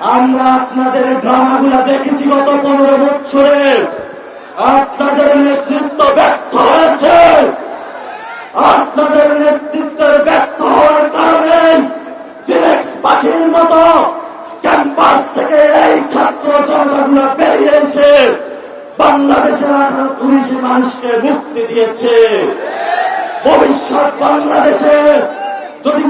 আমরা আপনাদের ড্রামাগুলা দেখেছি গত পনেরো বছরে। আপনাদের নেতৃত্ব ব্যর্থ হয়েছে। আপনাদের নেতৃত্বের ব্যর্থ হওয়ার কারণে ফিনিক্স পাখির মতো ক্যাম্পাস থেকে এই ছাত্র জনতাগুলো বেরিয়ে এসে বাংলাদেশের আঠারো উনিশে মানুষকে মুক্তি দিয়েছে। ভবিষ্যৎ বাংলাদেশে যদি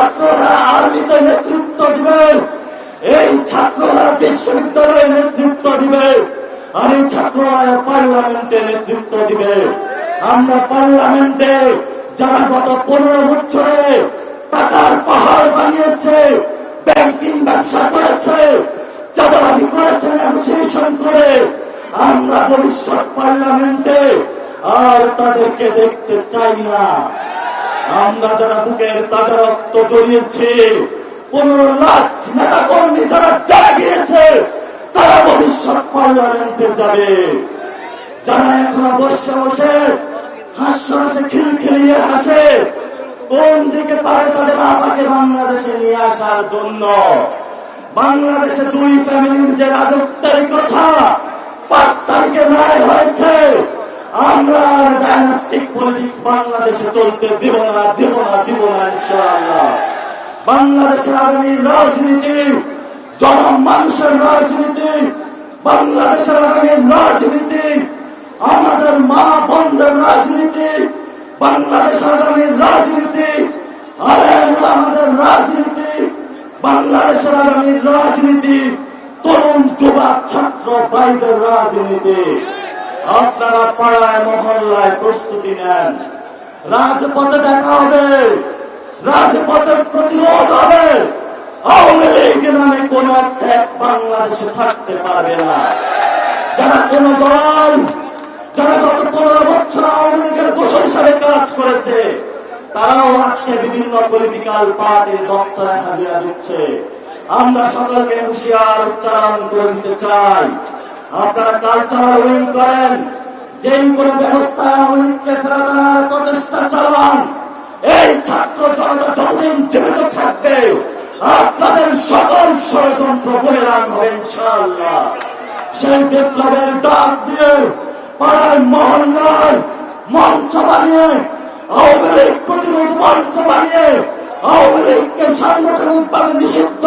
ছাত্ররা আর্মিতে নেতৃত্ব দিবে। এই ছাত্ররা বিশ্ববিদ্যালয়ে নেতৃত্ব দিবে। আর এই ছাত্ররা পার্লামেন্টে নেতৃত্ব দিবে। আমরা পার্লামেন্টে যারা গত পনেরো বছরে টাকার পাহাড় বানিয়েছে ব্যাংকিং ব্যবসা করেছে, চাঁদাবাজি করেছে নেগোসিয়েশন করে, আমরা ভবিষ্যৎ পার্লামেন্টে আর তাদেরকে দেখতে চাই না। আমরা যারা বুকের তাজা রক্ত জড়িয়েছি, পনেরো লাখ নেতা কর্মী যারা যারা গিয়েছে, তারা ভবিষ্যৎ পার্লামেন্টে যাবে। যারা এখনও বসে বসে হাস্যরসে খিলখিলিয়ে হাসে, কোন দিকে পারে তাদের আমাকে বাংলাদেশে নিয়ে আসার জন্য? বাংলাদেশে দুই ফ্যামিলির যে রাজত্বের কথা পাঁচ তারিখে রায় হয়েছে আমরা ডাইনাস্টিক পলিটিক্স বাংলাদেশে চলতে দিব না দিব না দিব না, ইনশাআল্লাহ। বাংলাদেশের আগামী রাজনীতি জন মানুষের রাজনীতি, বাংলাদেশের আগামী রাজনীতি, আমাদের মা বন্ধের রাজনীতি বাংলাদেশ আগামী রাজনীতি আমাদের রাজনীতি, বাংলাদেশের আগামী রাজনীতি, তরুণ যুবক ছাত্র ভাইদের রাজনীতি। আপনারা পাড়ায়, মহল্লায় প্রস্তুতি নেন। রাজপথে দেখা হবে। রাজপথে প্রতিরোধ হবে। আওয়ামী লীগ নামে কোন বাংলাদেশে থাকতে পারবে না। যারা কোন দল, যারা গত পনেরো বছর আওয়ামী লীগের দোষর হিসাবে কাজ করেছে, তারাও আজকে বিভিন্ন পলিটিক্যাল পার্টির দপ্তরে হাজিরা দিচ্ছে। আমরা সকলকে হুঁশিয়ার উচ্চারণ করে দিতে চাই। আপনারা কালচারাল উইং করেন, যেই কোন ব্যবস্থায় ফেরত আনার প্রচেষ্টা চালান, এই ছাত্র জনতা যতদিন জীবিত থাকবে, আপনাদের সকল ষড়যন্ত্র বহিরাগ হবে ইনশাআল্লাহ। সেই বিপ্লবের ডাক দিয়ে পাড়ায় মহল্লায় মঞ্চ বানিয়ে, আওয়ামী লীগ প্রতিরোধ মঞ্চ বানিয়ে, আওয়ামী লীগকে সাংগঠনিকভাবে নিষিদ্ধ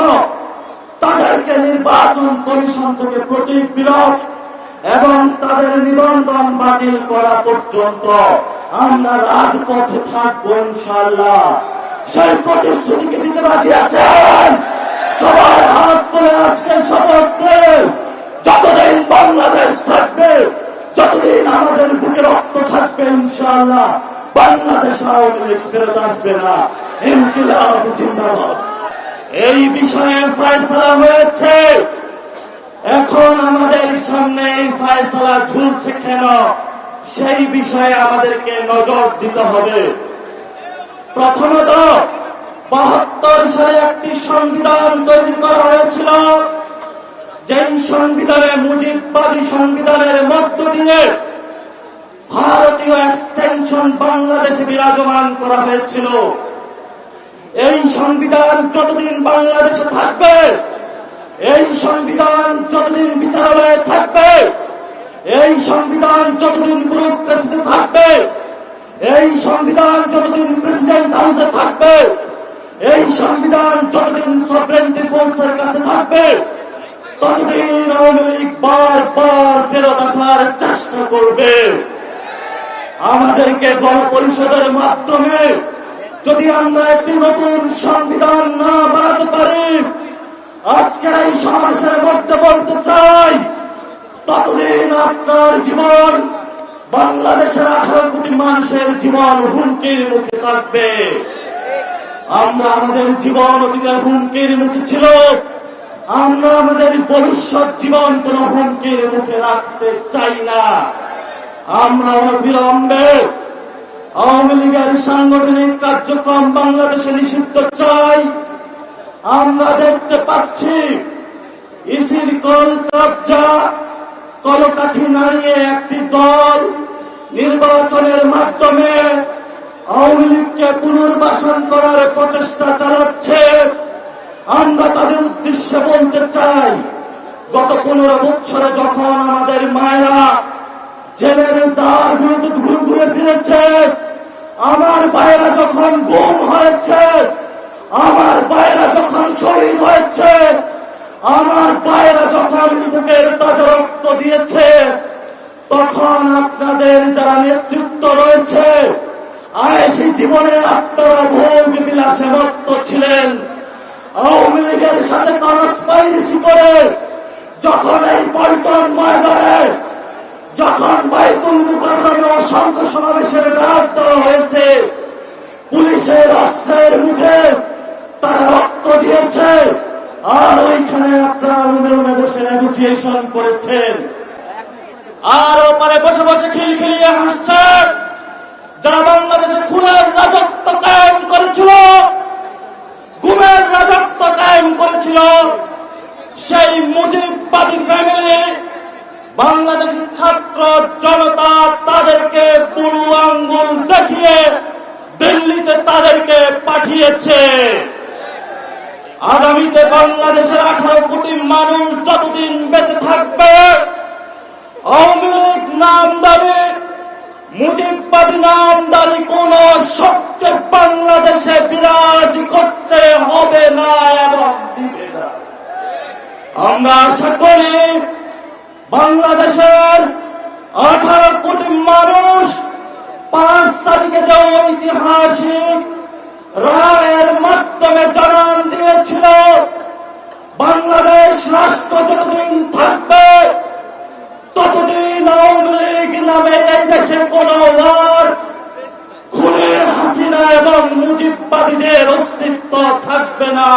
তাদেরকে নির্বাচন কমিশন থেকে প্রতীক বিলোপ এবং তাদের নিবন্ধন বাতিল করা পর্যন্ত আমরা রাজপথে থাকব ইনশাল্লাহ সেই প্রতিশ্রুতিকে দিতে রাজি আছেন? সবাই হাত তুলে আজকে শপথ যতদিন বাংলাদেশ থাকবে, যতদিন আমাদের বুকে রক্ত থাকবে ইনশাল্লাহ বাংলাদেশ আওয়ামী লীগ ফেরত আসবে না। ইনকিলাব জিন্দাবাদ। এই বিষয়ে ফয়সলা হয়েছে। এখন আমাদের সামনে এই ফয়সলা ঝুলছে কেন? সেই বিষয়ে আমাদেরকে নজর দিতে হবে। প্রথমত, বাহাত্তর সালে একটি সংবিধান তৈরি করা হয়েছিল। যেই সংবিধানে মুজিববাদী সংবিধানের মধ্য দিয়ে ভারতীয় এক্সটেনশন বাংলাদেশে বিরাজমান করা হয়েছিল। এই সংবিধান যতদিন বাংলাদেশে থাকবে, এই সংবিধান যতদিন বিচারালয়ে থাকবে, এই সংবিধান যতদিন ব্যুরোক্রেসিতে থাকবে, এই সংবিধান যতদিন প্রেসিডেন্ট হাউসে থাকবে, এই সংবিধান যতদিন সভরেন্টি ফোর্সের কাছে থাকবে, ততদিন আওয়ামী লীগ বারবার ফেরত আসার চেষ্টা করবে। আমাদেরকে গণপরিষদের মাধ্যমে যদি আমরা একটি নতুন সংবিধান না বানাতে পারি আজকের এই সমাবেশের মধ্যে বলতে চাই, ততদিন আপনার জীবন বাংলাদেশের আঠারো কোটি মানুষের জীবন হুমকির মুখে থাকবে। আমরা আমাদের জীবন অধিকার হুমকির মুখে ছিল, আমরা আমাদের ভবিষ্যৎ জীবন কোন হুমকির মুখে রাখতে চাই না। আমরা অনবিলম্বে আওয়ামী লীগের সাংগঠনিক কার্যক্রম বাংলাদেশে নিষিদ্ধ চাই। আমরা দেখতে পাচ্ছি ইসির কল কবজা, কলকাঠি নাড়িয়ে একটি দল নির্বাচনের মাধ্যমে আওয়ামী লীগকে পুনর্বাসন করার প্রচেষ্টা চালাচ্ছে। আমরা তাদের উদ্দেশ্যে বলতে চাই, গত পনেরো বছরে যখন আমাদের মায়েরা জেলের দ্বারগুলোতে ঘুরে ঘুরে ফিরেছে আমার ভাইয়েরা যখন গুম হয়েছে, আমার ভাইয়েরা যখন শহীদ হয়েছে, আমার ভাইয়েরা যখন বুকের তাজা রক্ত দিয়েছে, তখন আপনাদের যারা নেতৃত্ব রয়েছে আয়েসি জীবনে আপনারা ভোগ বিলাসে মত্ত ছিলেন। আওয়ামী লীগের সাথে কনস্পাইরেসি করে, যখন এই পল্টন ময়দানে যখন বাইতুল মুকাররমে অসংখ্য সমাবেশের ডাক দেওয়া হয়েছে, পুলিশের অস্ত্রের মুখে তারা রক্ত দিয়েছে আর ওইখানে আপনারা রুমে বসে নেগোসিয়েশন করেছেন। আর ওপারে বসে বসে খিলখিলিয়ে হাসছে যারা বাংলাদেশে খুনের রাজত্ব কায়েম করেছিল গুমের রাজত্ব কায়েম করেছিল সেই মুজিববাদী ফ্যামিলি বাংলাদেশের ছাত্র জনতা তাদেরকে বুড়ো আঙ্গুল দেখিয়ে দিল্লিতে তাদেরকে পাঠিয়েছে আগামীতে বাংলাদেশের আঠারো কোটি মানুষ যতদিন বেঁচে থাকবে, আওয়ামী লীগ নামদারি, মুজিববাদী নামদারি কোন শক্তি বাংলাদেশে বিরাজ করতে হবে না এবং দিবে না আমরা আশা করি বাংলাদেশের আঠারো কোটি মানুষ পাঁচ তারিখে যে ঐতিহাসিক রায়ের মাধ্যমে জানান দিয়েছিল বাংলাদেশ রাষ্ট্র যতদিন থাকবে, ততদিন আওয়ামী লীগ নামে এই দেশে কোন খুনের হাসিনা এবং মুজিববাদীদের অস্তিত্ব থাকবে না।